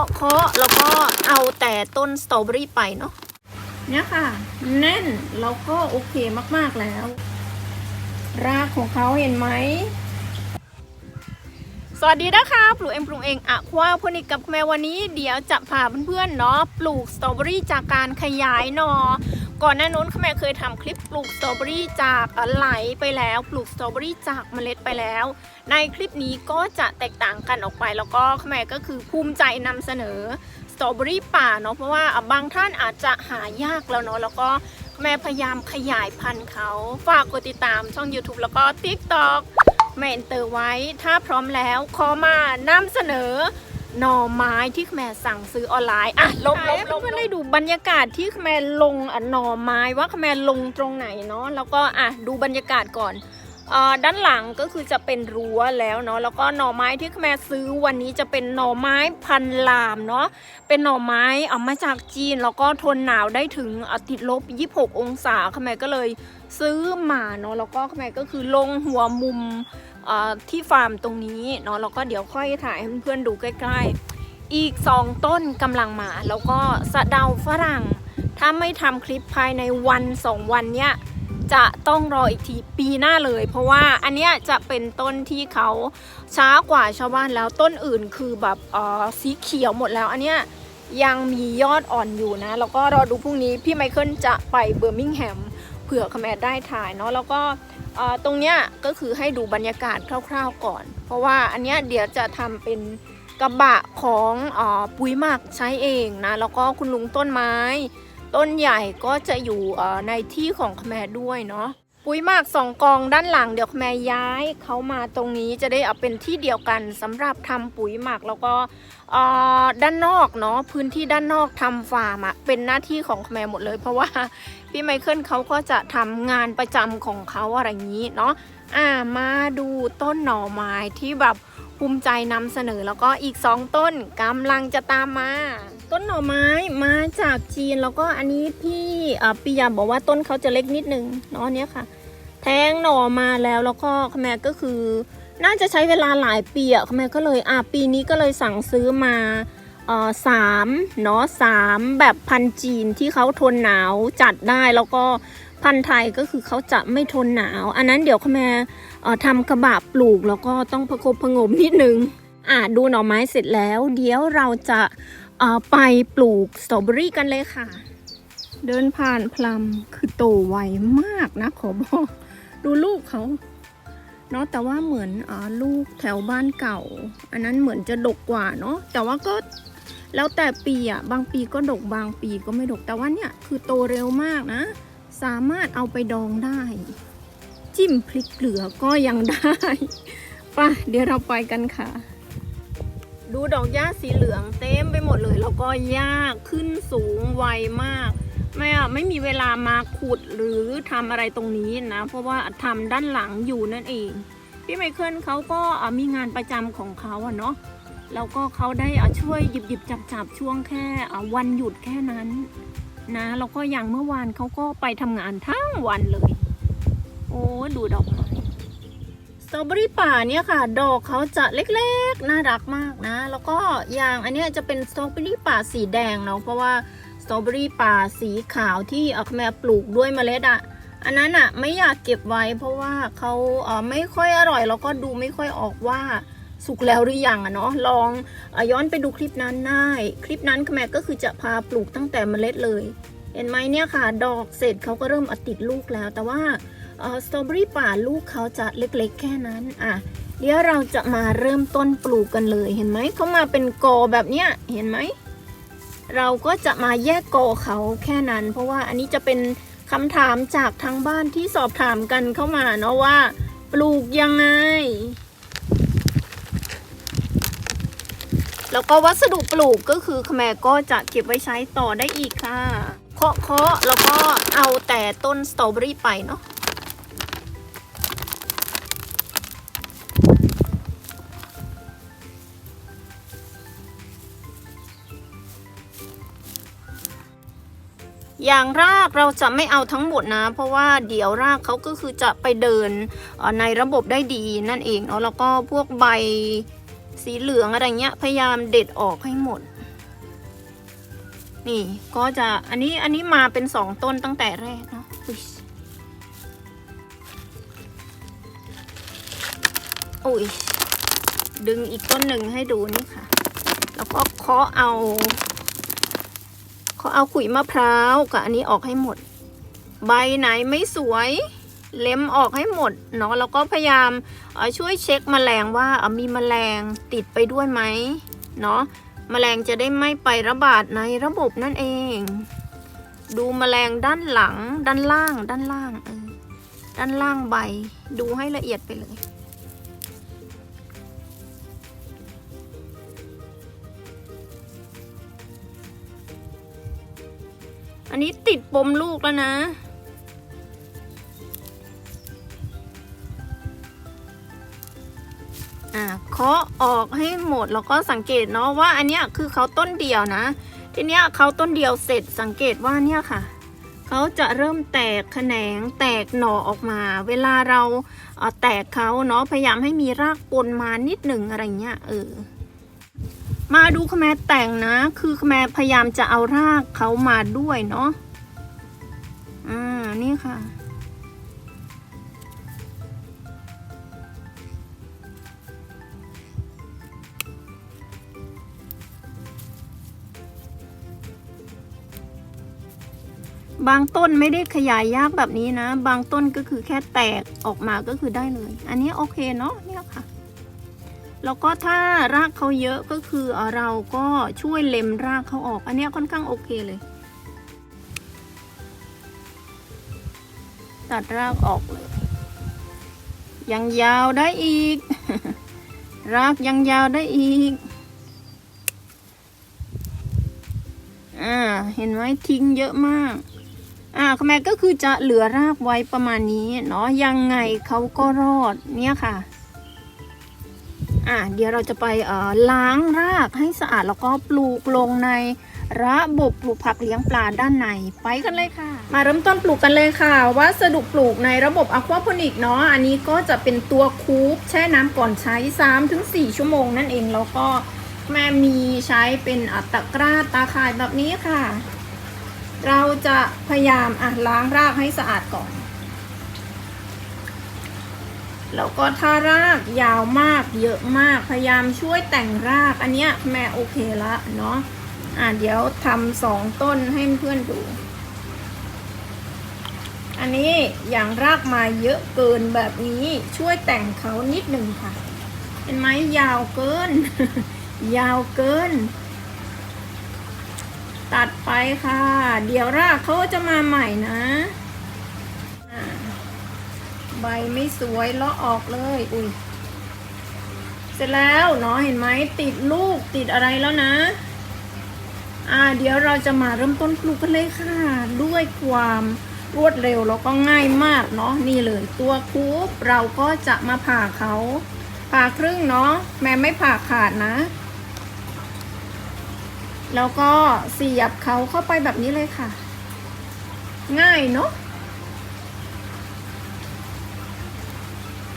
าะเคาะแล้วก็เอาแต่ต้นสตรอเบอรี่ไปเนาะเนี่ยค่ะ แน่นแล้วก็โอเคมากๆแล้ว รากของเขาเห็นไหมสวัสดีนะคะ ปลูกเองปลูกเองอะควาพนิกกับแม่วันนี้เดี๋ยวจะพาเพื่อนๆเนาะปลูกสตรอเบอรี่จากการขยายหนอ ก่อนหน้านู้นแม่เคยทำคลิปปลูกสตรอเบอรี่จากไหลไปแล้ว ปลูกสตรอเบอรี่จากเมล็ดไปแล้ว ในคลิปนี้ก็จะแตกต่างกันออกไป แล้วก็แม่ก็คือภูมิใจนำเสนอสตรอเบอรี่ป่าเนาะเพราะว่าบางท่านอาจจะหายากแล้วเนาะแล้วก็แม่พยายามขยายพันธุ์เขาฝากกดติดตามช่อง YouTube แล้วก็ TikTok แม่นเตอร์ไว้ ถ้าพร้อมแล้วขอมานำเสนอ หน่อไม้ที่แม่สั่งซื้อออนไลน์อะลบลบลบได้ดูบรรยากาศที่แม่ลงอะหน่อไม้ว่าแม่ลงตรงไหนเนาะแล้วก็อะดูบรรยากาศก่อนอ่อด้านหลังก็คือจะเป็นรั้วแล้วเนาะแล้วก็หน่อไม้ที่แม่ซื้อวันนี้จะเป็นหน่อไม้พันลามเนาะเป็นหน่อไม้เอามาจากจีน แล้วก็ทนหนาวได้ถึงอะติดลบ 26 องศาแม่ก็เลยซื้อมาเนาะแล้วก็แม่ก็คือลงหัวมุม ที่ฟาร์มตรงนี้เนาะแล้วก็เดี๋ยวค่อยถ่ายให้เพื่อนๆดูใกล้ ๆ อีก 2 ต้นกำลังมา แล้วก็สะเดาฝรั่ง ถ้าไม่ทำคลิปภายในวัน 2 วันเนี้ยจะต้องรออีกทีปีหน้าเลย เพราะว่าอันเนี้ยจะเป็นต้นที่เขาช้ากว่าชาวบ้านแล้วต้นอื่นคือแบบเออสีเขียวหมดแล้ว อันเนี้ยยังมียอดอ่อนอยู่นะ แล้วก็รอดูพรุ่งนี้พี่ไมเคิลจะไปเบอร์มิงแฮมเผื่อคแมได้ถ่ายเนาะแล้วก็ ตรงเนี้ยก็คือให้ดูบรรยากาศคร่าวๆก่อน เพราะว่าอันเนี้ยเดี๋ยวจะทำเป็นกระบะของอปุ๋ยหมักใช้เองนะแล้วก็คุณลุงต้นไม้ ต้นใหญ่ก็จะอยู่ในที่ของขแมด้วยเนาะปุ๋ยหมักสองกองด้านหลังเดี๋ยวแมย้ายเขามาตรงนี้จะได้เอาเป็นที่เดียวกันสำหรับทำปุ๋ยหมักแล้วก็ด้านนอกเนาะพื้นที่ด้านนอกทำฟาร์มเป็นหน้าที่ของแมหมดเลย เพราะว่า พี่ไมเคิลเขาก็จะทำงานประจำของเขาอะไรอย่างนี้เนาะอ่ามาดูต้นหน่อไม้ที่แบบภูมิใจนำเสนอแล้วก็อีก 2 ต้นกำลังจะตามมา ต้นหน่อไม้มาจากจีนแล้วก็อันนี้พี่ปิยาบอกว่าต้นเขาจะเล็กนิดนึงเนาะอันเนี้ยค่ะ แทงหน่อมาแล้วแล้วก็แม่ก็คือ น่าจะใช้เวลาหลายปีอะแม่ก็เลยอะปีนี้ก็เลยสั่งซื้อมา เอ่อสามเนาะสามแบบพันธุ์จีนที่เขาทนหนาวจัดได้แล้วก็พันธุ์ไทยก็คือเขาจะไม่ทนหนาว อันนั้นเดี๋ยวแม่เอ่ทำกระบะปลูกแล้วก็ต้องประคบประงมนิดนึงอะดูหน่อไม้เสร็จแล้ว เดี๋ยวเราจะไปปลูกสตรอเบอรี่กันเลยค่ะ เดินผ่านพลัมคือโตไวมากนะขอบอกดูลูกเขาเนาะแต่ว่าเหมือนอลูกแถวบ้านเก่า อันนั้นเหมือนจะดกกว่าเนาะแต่ว่าก็ แล้วแต่ปีอะบางปีก็ดกบางปีก็ไม่ดกแต่ว่าเนี่ยคือโตเร็วมากนะ สามารถเอาไปดองได้ จิ้มพริกเกลือก็ยังได้ป่ะเดี๋ยวเราไปกันค่ะ ดูดอกหญ้าสีเหลืองเต็มไปหมดเลย แล้วก็หญ้าขึ้นสูงไวมากไม่อะไม่มีเวลามาขุดหรือทำอะไรตรงนี้นะ เพราะว่าทำด้านหลังอยู่นั่นเอง พี่ไมเคิลเขาก็มีงานประจำของเขาอะเนาะ แล้วก็เขาได้อะช่วยหยิบหยิบจับจับช่วงแค่วันหยุดแค่นั้นนะแล้วก็อย่างเมื่อวานเขาก็ไปทำงานทั้งวันเลย โอ้ดูดอกไม้สตรอเบอรี่ป่าเนี่ยค่ะ ดอกเขาจะเล็กๆ น่ารักมากนะ แล้วก็อย่างอันเนี้ยจะเป็นสตรอเบอรี่ป่าสีแดงเนาะเพราะว่าสตรอเบอรี่ป่าสีขาวที่เอาแม่ปลูกด้วยเมล็ดอะ่ะอันนั้นอะ่ะไม่อยากเก็บไว้เพราะว่าเขาเออไม่ค่อยอร่อยแล้วก็ดูไม่ค่อยออกว่า สุกแล้วหรือยังอะเนาะลองอย้อนไปดูคลิปนั้นได้คลิปนั้นแม่ก็คือจะพาปลูกตั้งแต่เมล็ดเลย เห็นไหมเนี่ยค่ะ ดอกเสร็จเขาก็เริ่มอติดลูกแล้ว แต่ว่าสตรอเบอรี่ป่าลูกเขาจะเล็กๆ แค่นั้นอะเดี๋ยวเราจะมาเริ่มต้นปลูกกันเลยเห็นไหมเขามาเป็นกอแบบเนี้ยเห็นไหมเราก็จะมาแยกกอเขาแค่นั้น เพราะว่าอันนี้จะเป็นคำถามจากทางบ้านที่สอบถามกันเข้ามาเนาะว่า ปลูกยังไง แล้วก็วัสดุปลูกก็คือขแมก็จะเก็บไว้ใช้ต่อได้อีกค่ะ เคาะเคาะแล้วก็เอาแต่ต้นสตรอเบอรี่ไปเนาะอย่างรากเราจะไม่เอาทั้งหมดนะ เพราะว่าเดี๋ยวรากเขาก็คือจะไปเดินในระบบได้ดีนั่นเองเนาะแล้วก็พวกใบ สีเหลืองอะไรเงี้ย พยายามเด็ดออกให้หมด นี่ก็จะอันนี้อันนี้มาเป็นสองต้นตั้งแต่แรกเนาะอุ้ยดึงอีกต้นหนึ่งให้ดูนี่ค่ะ แล้วก็เคาะเอาเคาะเอาขุยมะพร้าวกับอันนี้ออกให้หมด ใบไหนไม่สวย เล็มออกให้หมดเนาะแล้วก็พยายามช่วยเช็คแมลงว่าเอ่อมีแมลงติดไปด้วยไหมเนาะแมลงจะได้ไม่ไประบาดในระบบนั่นเอง ดูแมลงด้านหลังด้านล่าง ด้านล่างเออด้านล่างใบ ดูให้ละเอียดไปเลยอันนี้ติดปมลูกแล้วนะ อ่าเคาะออกให้หมดแล้วก็สังเกตเนาะว่าอันเนี้ยคือเขาต้นเดียวนะ ทีเนี้ยเขาต้นเดียวเสร็จสังเกตว่าเนี่ยค่ะเขาจะเริ่มแตกแขนงแตกหน่อออกมา เวลาเราเอ่อแตกเขาเนาะพยายามให้มีรากปนมานิดหนึ่งอะไรเงี้ยเออมาดูขแมแต่งนะ คือขแมพยายามจะเอารากเขามาด้วยเนาะอ่านี่ค่ะ บางต้นไม่ได้ขยายยากแบบนี้นะ บางต้นก็คือแค่แตกออกมาก็คือได้เลย อันนี้โอเคเนาะเนี่ยค่ะ แล้วก็ถ้ารากเขาเยอะก็คือเราก็ช่วยเล็มรากเขาออก อันนี้ค่อนข้างโอเคเลย ตัดรากออกเลย ยังยาวได้อีก รากยังยาวได้อีกอ่า เห็นไหมทิ้งเยอะมาก อ่าคแม่ก็คือจะเหลือรากไว้ประมาณนี้เนาะยังไงเขาก็รอดเนี่ยค่ะอ่าเดี๋ยวเราจะไปเอ่อล้างรากให้สะอาดแล้วก็ปลูกลงในระบบปลูกผักเลี้ยงปลาด้านในไปกันเลยค่ะ มาเริ่มต้นปลูกกันเลยค่ะ วัสดุปลูกในระบบอะควาโพนิกเนาะอันนี้ก็จะเป็นตัวคูปแช่น้ำก่อนใช้ 3-4 ชั่วโมงนั่นเองแล้วก็แม่มีใช้เป็นอัตะกร้าตาข่ายแบบนี้ค่ะ เราจะพยายามอะล้างรากให้สะอาดก่อน แล้วก็ถ้ารากยาวมากเยอะมากพยายามช่วยแต่งรากอันเนี้ยแม่โอเคละเนาะอะเดี๋ยวทำสองต้นให้เพื่อนดู อันนี้อย่างรากมาเยอะเกินแบบนี้ช่วยแต่งเขานิดหนึ่งค่ะเห็นไหมยาวเกิน ยาวเกิน ตัดไปค่ะ เดี๋ยวรากเขาจะมาใหม่นะใบไม่สวยเลาะออกเลย อุ้ยเสร็จแล้วเนาะเห็นไหมติดลูกติดอะไรแล้วนะ อ่า เดี๋ยวเราจะมาเริ่มต้นปลูกกันเลยค่ะ ด้วยความรวดเร็วแล้วก็ง่ายมากเนาะนี่เลยตัวคูปเราก็จะมาผ่าเขาผ่าครึ่งเนาะแม่ไม่ผ่าขาดนะ แล้วก็เสียบเขาเข้าไปแบบนี้เลยค่ะ ง่ายเนาะ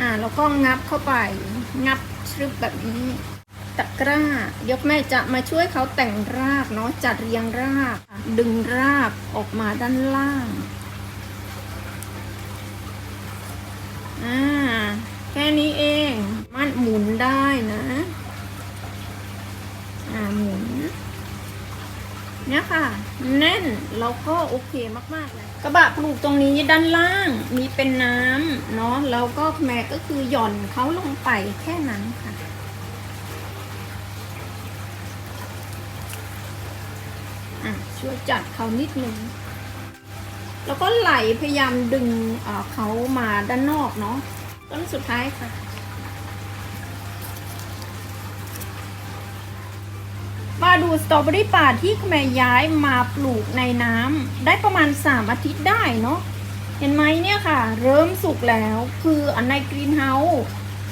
อ่าแล้วก็งับเข้าไป งับชึบแบบนี้ตะกร้า เดี๋ยวแม่จะมาช่วยเขาแต่งรากเนาะจัดเรียงราก ดึงรากออกมาด้านล่างอ่าแค่นี้เอง มันหมุนได้นะ อ่าหมุน เนี่ยค่ะ แน่นแล้วก็โอเคมากๆเลยกระบะปลูกตรงนี้ด้านล่างมีเป็นน้ำเนาะแล้วก็แม่ก็คือหย่อนเขาลงไปแค่นั้นค่ะอะช่วยจัดเขานิดนึงแล้วก็ไหลพยายามดึงเเขามาด้านนอกเนาะต้นสุดท้ายค่ะ มาดูสตรอเบอรี่ป่าที่แม่ย้ายมาปลูกในน้ำได้ประมาณ 3 อาทิตย์ได้เนาะเห็นไหมเนี่ยค่ะ เริ่มสุกแล้วคืออันในกรีนเฮาส์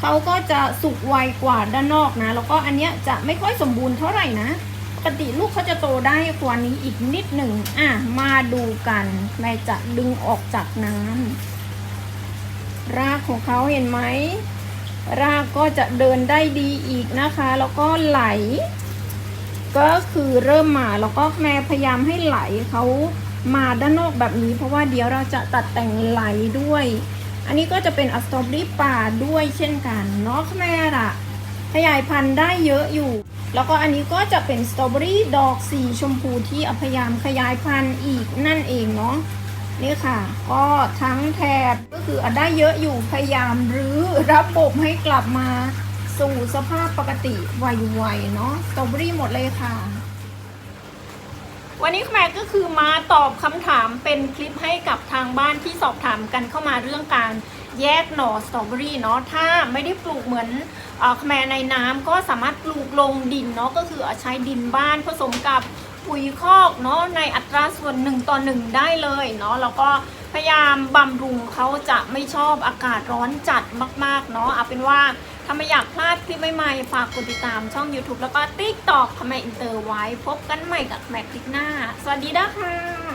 เขาก็จะสุกไวกว่าด้านนอกนะ แล้วก็อันเนี้ยจะไม่ค่อยสมบูรณ์เท่าไหร่นะปกติลูกเขาจะโตได้กว่านี้อีกนิดหนึ่งอะมาดูกันแม่จะดึงออกจากน้ำรากของเขาเห็นไหมรากก็จะเดินได้ดีอีกนะคะ แล้วก็ไหล ก็คือเริ่มมาแล้วก็แม่พยายามให้ไหลเขามาด้านนอกแบบนี้ เพราะว่าเดี๋ยวเราจะตัดแต่งไหลด้วย อันนี้ก็จะเป็นอัสตรอเบอรี่ป่าด้วยเช่นกันเนาะแม่อะขยายพันธุ์ได้เยอะอยู่ แล้วก็อันนี้ก็จะเป็นสตรอเบอรี่ดอกสีชมพูที่พยายามขยายพันธุ์อีกนั่นเองเนาะนี่ค่ะ ก็ทั้งแถบก็คือได้เยอะอยู่พยายามรื้อระบบให้กลับมา สู่สภาพปกติไวๆเนาะสตรอเบอรี่หมดเลยค่ะ วันนี้แม่ก็คือมาตอบคำถามเป็นคลิปให้กับทางบ้านที่สอบถามกันเข้ามาเรื่องการแยกหน่อสตรอเบอรี่เนาะถ้าไม่ได้ปลูกเหมือนอแม่ในน้ำก็สามารถปลูกลงดินเนาะก็คือใช้ดินบ้านผสมกับปุ๋ยคอกเนาะในอัตราส่วนหนึ่งต่อหนึ่งได้เลยเนาะแล้วก็พยายามบำรุงเขาจะไม่ชอบอากาศร้อนจัดมากๆเนาะเอาเป็นว่า ถ้าไม่อยากพลาดคลิปใหม่ๆ ฝากกดติดตามช่อง YouTube แล้วก็ TikTok ทำไมอินเตอร์ไว้ พบกันใหม่กับแมทคลิปหน้า สวัสดีนะคะ